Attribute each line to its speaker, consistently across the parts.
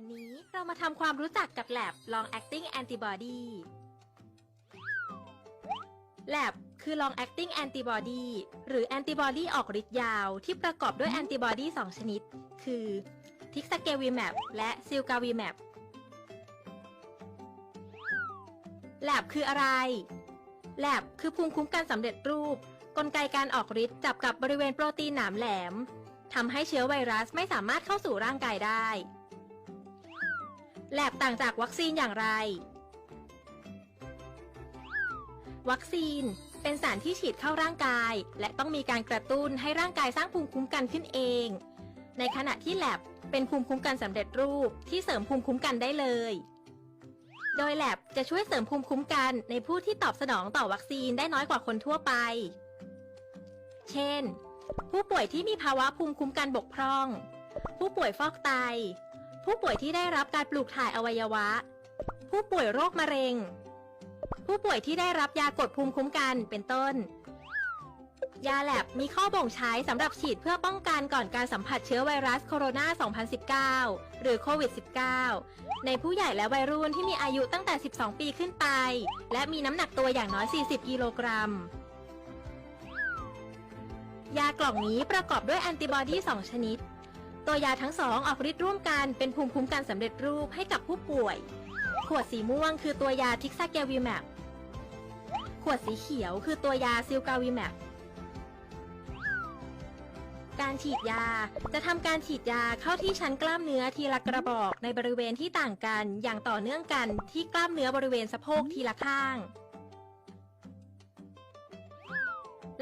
Speaker 1: วันนี้เรามาทำความรู้จักกับ Lab Long Acting Antibody Lab คือ Long Acting Antibody หรือแอนติบอดีออกฤทธิ์ยาวที่ประกอบด้วยแอนติบอดี2ชนิด คือทิกซาเกวีแมปและซิลกาวีแมป Lab คืออะไร Lab คือภูมิคุ้มกันสำเร็จรูป กลไกการออกฤทธิ์จับกับบริเวณโปรตีนหนามแหลมทำให้เชื้อไวรัสไม่สามารถเข้าสู่ร่างกายได้ แลบต่างจากวัคซีนอย่างไร วัคซีนเป็นสารที่ฉีดเข้าร่างกาย และต้องมีการกระตุ้นให้ร่างกายสร้างภูมิคุ้มกันขึ้นเอง ในขณะที่แลบเป็นภูมิคุ้มกันสำเร็จรูปที่เสริมภูมิคุ้มกันได้เลย โดยแลบจะช่วยเสริมภูมิคุ้มกันในผู้ที่ตอบสนองต่อวัคซีนได้น้อยกว่าคนทั่วไป เช่น ผู้ป่วยที่มีภาวะภูมิคุ้มกันบกพร่อง ผู้ป่วยฟอกไต ผู้ป่วยที่ได้รับการปลูกถ่ายอวัยวะ ผู้ป่วยโรคมะเร็ง ผู้ป่วยที่ได้รับยากดภูมิคุ้มกันเป็นต้น ยาแลบมีข้อบ่งใช้สำหรับฉีดเพื่อป้องกันก่อนการสัมผัสเชื้อไวรัสโคโรนา 2019 หรือโควิด -19 ในผู้ใหญ่และวัยรุ่นที่มีอายุตั้งแต่ 12 ปีขึ้นไป และมีน้ำหนักตัวอย่างน้อย 40 กิโลกรัมยากล่องนี้ประกอบด้วยแอนติบอดี 2 ชนิด ตัวยาทั้งสองออกฤทธิ์ร่วมกันเป็นภูมิคุ้มกันสำเร็จรูปให้กับผู้ป่วย ขวดสีม่วงคือตัวยาทิกซาเกวีแมปขวดสีเขียวคือตัวยาซิลกาวีแมปการฉีดยาจะทำการฉีดยาเข้าที่ชั้นกล้ามเนื้อทีละกระบอกในบริเวณที่ต่างกันอย่างต่อเนื่องกันที่กล้ามเนื้อบริเวณสะโพกทีละข้าง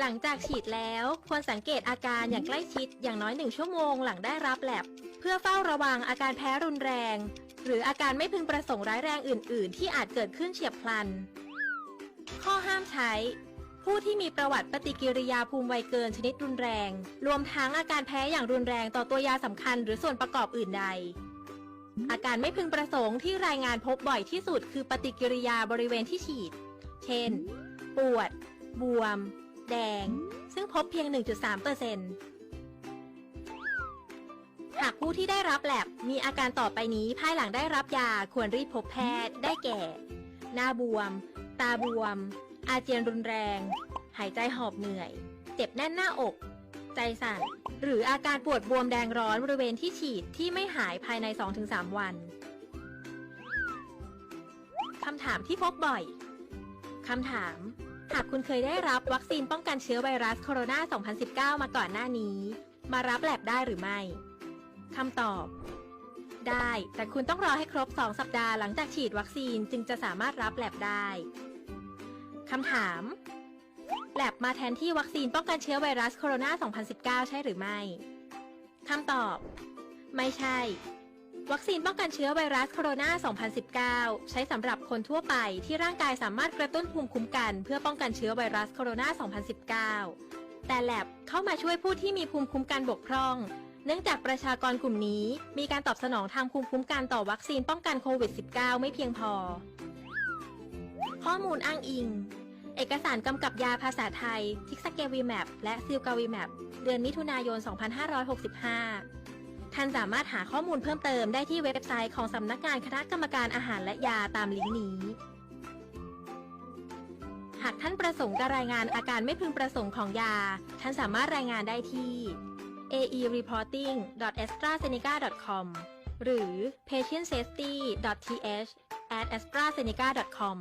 Speaker 1: หลังจากฉีดแล้วควรสังเกตอาการอย่างใกล้ชิดอย่างน้อยหนึ่งชั่วโมงหลังได้รับแลบเพื่อเฝ้าระวังอาการแพ้รุนแรง หรืออาการไม่พึงประสงค์ร้ายแรงอื่น ๆ ที่อาจเกิดขึ้นเฉียบพลัน ข้อห้ามใช้ ผู้ที่มีประวัติปฏิกิริยาภูมิไวเกินชนิดรุนแรง รวมทั้งอาการแพ้อย่างรุนแรงต่อตัวยาสำคัญหรือส่วนประกอบอื่นใด อาการไม่พึงประสงค์ที่รายงานพบบ่อยที่สุด คือปฏิกิริยาบริเวณที่ฉีด เช่น ปวด บวม แดง ซึ่งพบเพียง 1.3%หากผู้ที่ได้รับแลบมีอาการต่อไปนี้ภายหลังได้รับยาควรรีบพบแพทย์ ได้แก่ หน้าบวม ตาบวม อาเจียนรุนแรง หายใจหอบเหนื่อย เจ็บแน่นหน้าอก ใจสั่น หรืออาการปวดบวมแดงร้อนบริเวณที่ฉีดที่ไม่หายภายใน 2-3 วันคำถามที่พบบ่อย คำถาม หากคุณเคยได้รับวัคซีนป้องกันเชื้อไวรัสโคโรนา 2019 มาก่อนหน้านี้ มารับแลบได้หรือไม่ คำตอบ ได้ แต่คุณต้องรอให้ครบ 2 สัปดาห์หลังจากฉีดวัคซีนจึงจะสามารถรับแลบได้ คำถามแลบมาแทนที่วัคซีนป้องกันเชื้อไวรัสโคโรนา 2019 ใช่หรือไม่ คำตอบ ไม่ใช่ วัคซีนป้องกันเชื้อไวรัสโคโรนา 2019 ใช้สำหรับคนทั่วไปที่ร่างกายสามารถกระตุ้นภูมิคุ้มกัน เพื่อป้องกันเชื้อไวรัสโคโรนา 2019 แต่แลบเข้ามาช่วยผู้ที่มีภูมิคุ้มกันบกพร่อง เนื่องจากประชากรกลุ่มนี้ มีการตอบสนองทางภูมิคุ้มกันต่อวัคซีนป้องกันโควิด -19 ไม่เพียงพอ ข้อมูลอ้างอิง เอกสารกำกับยาภาษาไทย ทิกซาเกวีแมปและซิลกาวีแมปเดือนมิถุนายน 2565 ท่านสามารถหาข้อมูลเพิ่มเติมได้ที่เว็บไซต์ของสำนักงานคณะกรรมการอาหารและยาตามลิงก์นี้ หากท่านประสงค์จะรายงานอาการไม่พึงประสงค์ของยา ท่านสามารถรายงานได้ที่ aereporting.astrazeneca.com หรือ patientsafety.th at astrazeneca.com